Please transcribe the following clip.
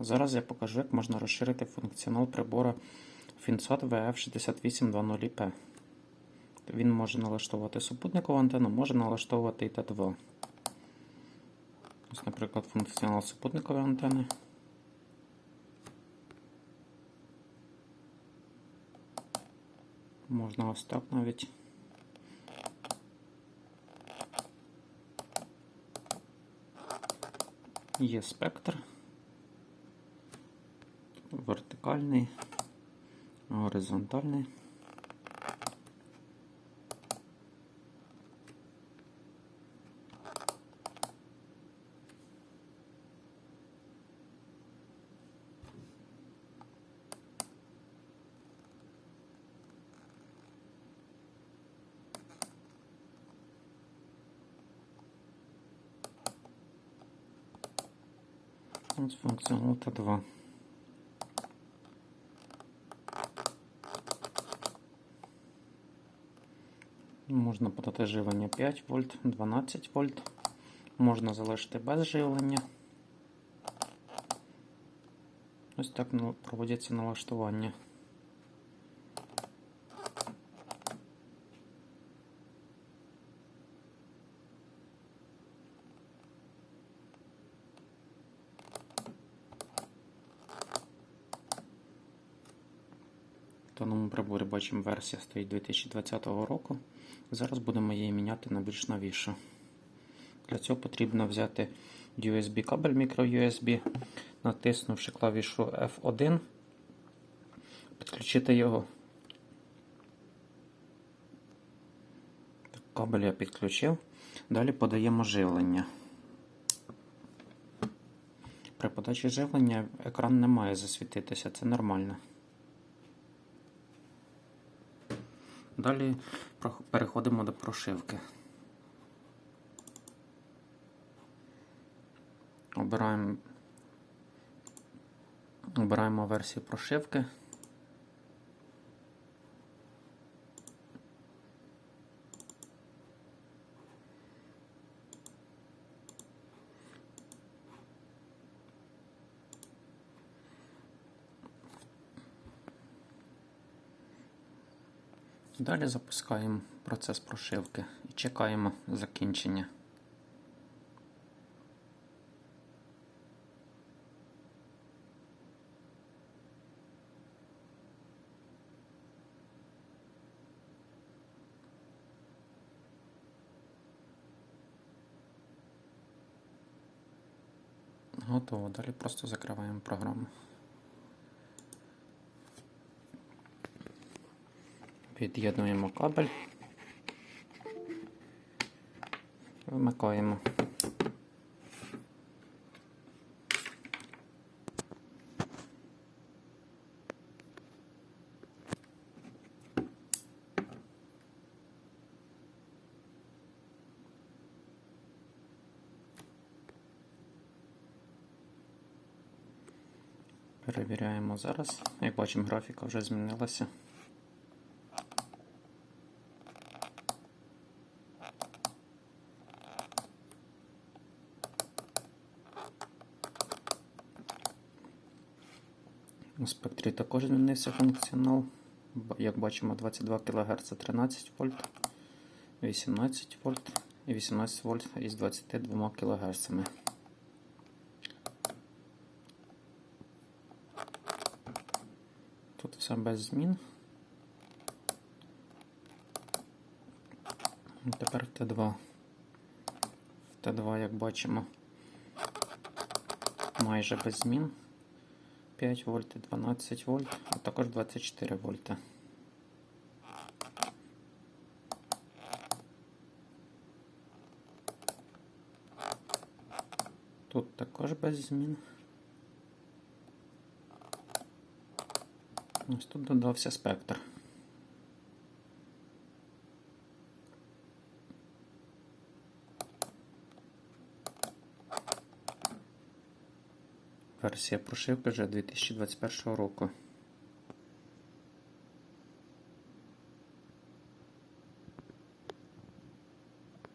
Зараз я покажу, як можна розширити функціонал прибору FinSat VF6820IP. Він може налаштовувати супутникову антенну, може налаштовувати і Т2. Ось, наприклад, функціонал супутникової антени. Можна ось так навіть. Є спектр. Вертикальний, горизонтальний. Функціонал Т2. Можна подати живлення 5 вольт, 12 вольт. Можна залишити без живлення. Ось так ну, проводяться налаштування. В даному приборі бачимо версія стоїть 2020 року. Зараз будемо її міняти на більш новішу. Для цього потрібно взяти USB кабель microUSB, натиснувши клавішу F1, підключити його. Кабель я підключив. Далі подаємо живлення. При подачі живлення екран не має засвітитися, це нормально. Далі переходимо до прошивки. Обираємо, обираємо версію прошивки. Далі запускаємо процес прошивки і чекаємо закінчення. Готово. Далі просто закриваємо програму. Під'єднуємо кабель, вимикаємо. Перевіряємо зараз. Як бачимо, графіка вже змінилася. У спектрі також змінився функціонал. Як бачимо, 22 кГц 13 вольт, 18 вольт і 18 вольт із 22 кГц. Тут все без змін. Тепер в Т2. В Т2, як бачимо, майже без змін. 5 вольт і 12 вольт, а також 24 вольта. Тут також без змін. Ось тут додався спектр. Версія прошивки вже 2021 року.